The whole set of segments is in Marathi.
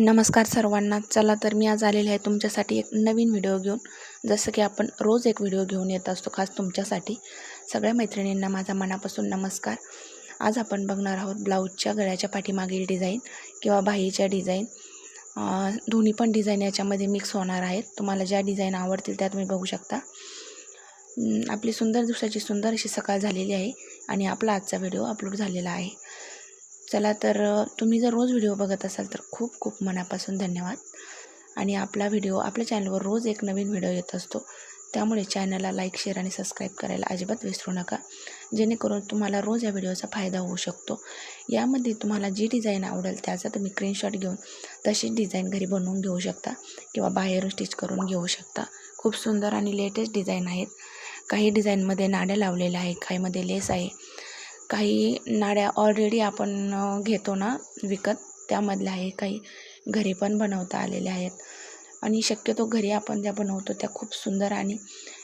नमस्कार सर्वांना. चला तर मी आज आलेले आहे तुमच्यासाठी एक नवीन व्हिडिओ घेऊन. जसं की आपण रोज एक व्हिडिओ घेऊन येत असतो खास तुमच्यासाठी. सगळ्या मैत्रिणींना माझा मनापासून नमस्कार. आज आपण बघणार आहोत ब्लाऊजच्या गळ्याच्या पाठीमागील डिझाईन किंवा बाहीच्या डिझाईन दोन्ही पण डिझाईन याच्यामध्ये मिक्स होणार आहेत. तुम्हाला ज्या डिझाईन आवडतील त्या तुम्ही बघू शकता. आपली सुंदर दिवसाची सुंदर अशी सकाळ झालेली आहे आणि आपला आजचा व्हिडिओ अपलोड झालेला आहे. चला तर तुम्ही जर रोज व्हिडिओ बघत असाल तर खूप खूप मनापासून धन्यवाद. आणि आपला व्हिडिओ आपल्या चॅनलवर रोज एक नवीन व्हिडिओ येत असतो त्यामुळे चॅनलला लाईक शेअर आणि सबस्क्राईब करायला अजिबात विसरू नका. जेणेकरून तुम्हाला रोज या व्हिडिओचा फायदा होऊ शकतो. यामध्ये तुम्हाला जी डिझाईन आवडेल त्याचा तुम्ही स्क्रीनशॉट घेऊन तशीच डिझाईन घरी बनवून घेऊ शकता किंवा बाहेरून स्टिच करून घेऊ शकता. खूप सुंदर आणि लेटेस्ट डिझाईन आहेत. काही डिझाईनमध्ये नाड्या लावलेल्या आहे काहीमध्ये लेस आहे. काही नाड्या ऑलरेडी आपण घेतो ना विकत त्यामधल्या आहे काही घरी पण बनवता आलेल्या आहेत. आणि शक्यतो घरी आपण ज्या बनवतो त्या खूप सुंदर आणि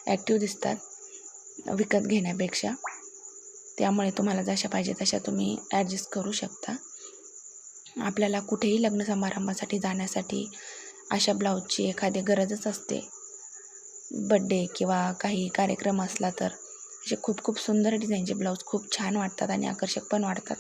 ॲक्टिव्ह दिसतात विकत घेण्यापेक्षा. त्यामुळे तुम्हाला जशा पाहिजे तशा तुम्ही ॲडजस्ट करू शकता. आपल्याला कुठेही लग्न समारंभासाठी जाण्यासाठी अशा ब्लाऊजची एखादी गरजच असते. बड्डे किंवा काही कार्यक्रम असला तर. असे खूप खूप सुंदर डिझाईनचे ब्लाऊज खूप छान वाटतात आणि आकर्षक पण वाटतात.